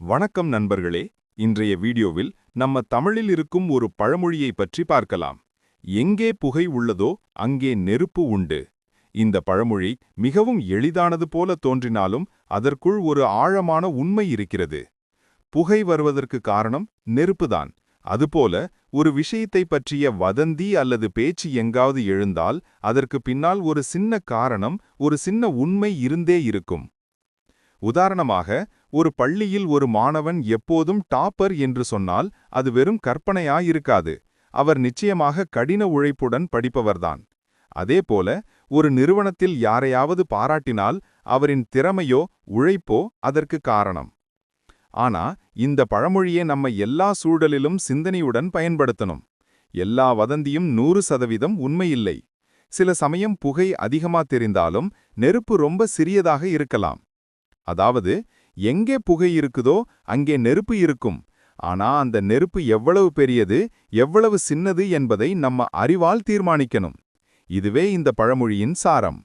வணக்கம் நண்பர்களே. இன்றைய வீடியோவில் நம்ம தமிழில் இருக்கும் ஒரு பழமொழியை பற்றி பார்க்கலாம். எங்கே புகை உள்ளதோ அங்கே நெருப்பு உண்டு. இந்த பழமொழி மிகவும் எளிதானது போல தோன்றினாலும் அதற்குள் ஒரு ஆழமான உண்மை இருக்கிறது. புகை வருவதற்கு காரணம் நெருப்புதான். அதுபோல ஒரு விஷயத்தை பற்றிய வதந்தி அல்லது பேச்சு எங்காவது எழுந்தால் அதற்கு பின்னால் ஒரு சின்ன காரணம் ஒரு சின்ன உண்மை இருந்தே இருக்கும். உதாரணமாக ஒரு பள்ளியில் ஒரு மாணவன் எப்போதும் டாப்பர் என்று சொன்னால் அது வெறும் கற்பனையாயிருக்காது. அவர் நிச்சயமாக கடின உழைப்புடன் படிப்பவர்தான். அதேபோல ஒரு நிறுவனத்தில் யாரையாவது பாராட்டினால் அவரின் திறமையோ உழைப்போ அதற்கு காரணம். ஆனா இந்த பழமொழியை நம்ம எல்லா சூழலிலும் சிந்தனையுடன் பயன்படுத்தணும். எல்லா வதந்தியும் நூறு சதவீதம் உண்மையில்லை. சில சமயம் புகை அதிகமா தெரிந்தாலும் நெருப்பு ரொம்ப சிறியதாக இருக்கலாம். அதாவது எங்கே புகை இருக்குதோ அங்கே நெருப்பு இருக்கும். ஆனா அந்த நெருப்பு எவ்வளவு பெரியது எவ்வளவு சின்னது என்பதை நம்ம அறிவால் தீர்மானிக்கணும். இதுவே இந்த பழமொழியின் சாரம்.